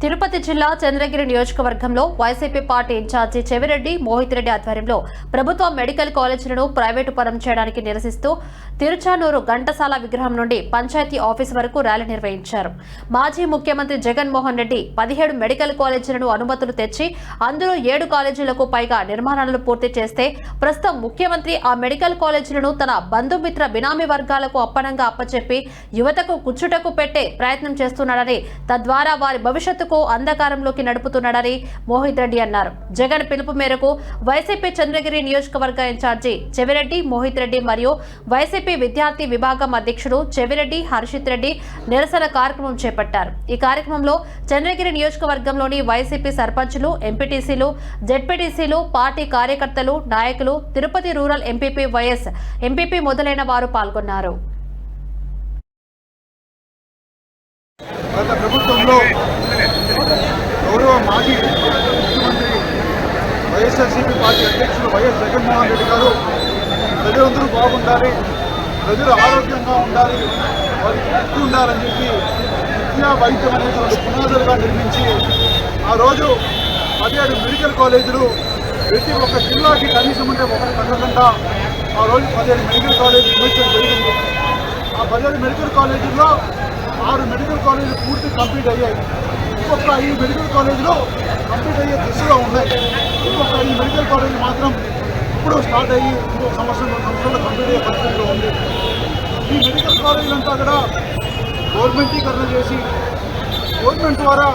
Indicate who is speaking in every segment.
Speaker 1: తిరుపతి జిల్లా చంద్రగిరి నియోజకవర్గంలో YCP party incharge Chevireddy Mohith Reddy ఆధ్వర్యంలో ప్రభుత్వ మెడికల్ కాలేజీలను ప్రైవేటు పరం చేయడానికి నిరసిస్తూ తిరుచానూరు ఘంటసాల విగ్రహం నుండి పంచాయతీ ఆఫీస్ వరకు ర్యాలీ నిర్వహించారు. మాజీ ముఖ్యమంత్రి జగన్మోహన్ రెడ్డి పదిహేడు మెడికల్ కాలేజీలను అనుమతులు తెచ్చి అందులో ఏడు కాలేజీలకు పైగా నిర్మాణాలను పూర్తి చేస్తే ప్రస్తుతం ముఖ్యమంత్రి ఆ మెడికల్ కాలేజీలను తన బంధుమిత్ర బినామీ వర్గాలకు అప్పనంగా అప్పచెప్పి యువతకు కుచ్చుటకు పెట్టే ప్రయత్నం చేస్తున్నాడని తద్వారా వారి భవిష్యత్తు భవిష్యత్తుకు అంధకారంలోకి నడుపుతున్నాడని మోహిత్ రెడ్డి అన్నారు. జగన్ పిలుపు మేరకు వైసీపీ చంద్రగిరి నియోజకవర్గ ఇన్ఛార్జి చెవిరెడ్డి మోహిత్ రెడ్డి మరియు వైసీపీ విద్యార్థి విభాగం అధ్యక్షుడు చెవిరెడ్డి హర్షిత్ రెడ్డి నిరసన కార్యక్రమం చేపట్టారు. ఈ కార్యక్రమంలో చంద్రగిరి నియోజకవర్గంలోని వైసీపీ సర్పంచులు ఎంపీటీసీలు జెడ్పీటీసీలు పార్టీ కార్యకర్తలు నాయకులు Tirupati rural MPP vice MPP మొదలైన వారు పాల్గొన్నారు.
Speaker 2: గత ప్రభుత్వంలో గౌరవ మాజీ ముఖ్యమంత్రి వైఎస్ఆర్సీపీ పార్టీ అధ్యక్షులు వైఎస్ జగన్మోహన్ రెడ్డి గారు ప్రజలందరూ బాగుండాలి ప్రజలు ఆరోగ్యంగా ఉండాలి వారికి ముక్తి ఉండాలని చెప్పి విద్యా వైద్యం అనేటువంటి పునాదులుగా నిర్మించి ఆ రోజు పదిహేడు మెడికల్ కాలేజీలు ప్రతి ఒక్క జిల్లాకి కనీసం ఉంటే ఒకటి తగ్గకుండా ఆ రోజు పదిహేడు మెడికల్ కాలేజీ నిర్మించడం జరిగింది. ఆ పదిహేడు మెడికల్ కాలేజీలో ఆరు మెడికల్ కాలేజీలు పూర్తి కంప్లీట్ అయ్యాయి. ఇంకొక ఈ మెడికల్ కాలేజీలో కంప్లీట్ అయ్యే దిశలో ఉన్నాయి. ఇంకొక ఈ మెడికల్ కాలేజీ మాత్రం ఇప్పుడు స్టార్ట్ అయ్యి ఇంకొక సంవత్సరం రెండు సంవత్సరాలు కంప్లీట్ అయ్యే పరిస్థితిలో ఉంది. ఈ మెడికల్ కాలేజీలంతా కూడా గవర్నమెంటీకరణ చేసి గవర్నమెంట్ ద్వారా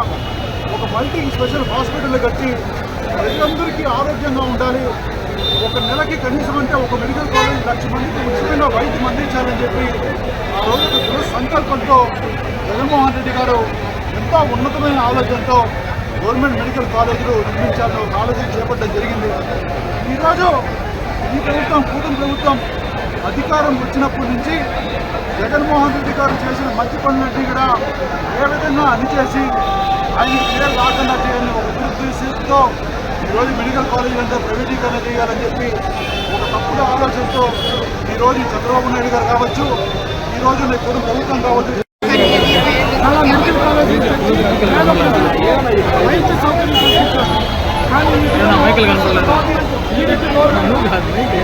Speaker 2: ఒక మల్టీ స్పెషల్ హాస్పిటల్ కట్టి ప్రజలందరికీ ఆరోగ్యంగా ఉండాలి. ఒక నెలకి కనీసం అంటే ఒక మెడికల్ కాలేజ్ లక్ష మందికి ఉచితంగా వైద్యం అందించాలని చెప్పి ఆ రోజు దృఢ సంకల్పంతో జగన్మోహన్ రెడ్డి గారు ఎంతో ఉన్నతమైన ఆలోచనతో గవర్నమెంట్ మెడికల్ కాలేజీలు నిర్మించాలని ఒక ఆలోచన చేపట్టడం జరిగింది. ఈరోజు ఈ ప్రభుత్వం కూటమి ప్రభుత్వం అధికారం వచ్చినప్పటి నుంచి జగన్మోహన్ రెడ్డి గారు చేసిన మంచి పనులన్నీ కూడా ఏ విధంగా అణిచేసి ఆయన పేరు రాకుండా చేయాలని ఒక దురుద్దేశంతో ఈరోజు మెడికల్ కాలేజీలు అంతా ప్రైవేటీకరణ చేయాలని చెప్పి ఒక తప్పుడు ఆలోచనతో ఈరోజు ఈ చంద్రబాబు నాయుడు గారు కావచ్చు ఈరోజు మీ కుటుంబ ప్రభుత్వం కావచ్చు.
Speaker 3: చాలా మెడికల్ కాలేజీ వైద్య కానీ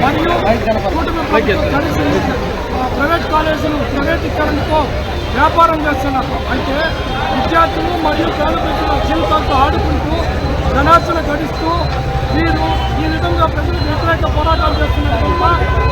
Speaker 3: మరియు ప్రైవేట్ కాలేజీలు ప్రైవేటీకరణతో వ్యాపారం చేస్తున్నారు. అంటే విద్యార్థులు మరియు పేద ప్రజల జీవితాలతో ఆడుకుంటూ ధనార్జన గడిస్తూ వీరు ఈ విధంగా ప్రజలకు వ్యతిరేక పోరాటాలు చేస్తున్నారు తప్ప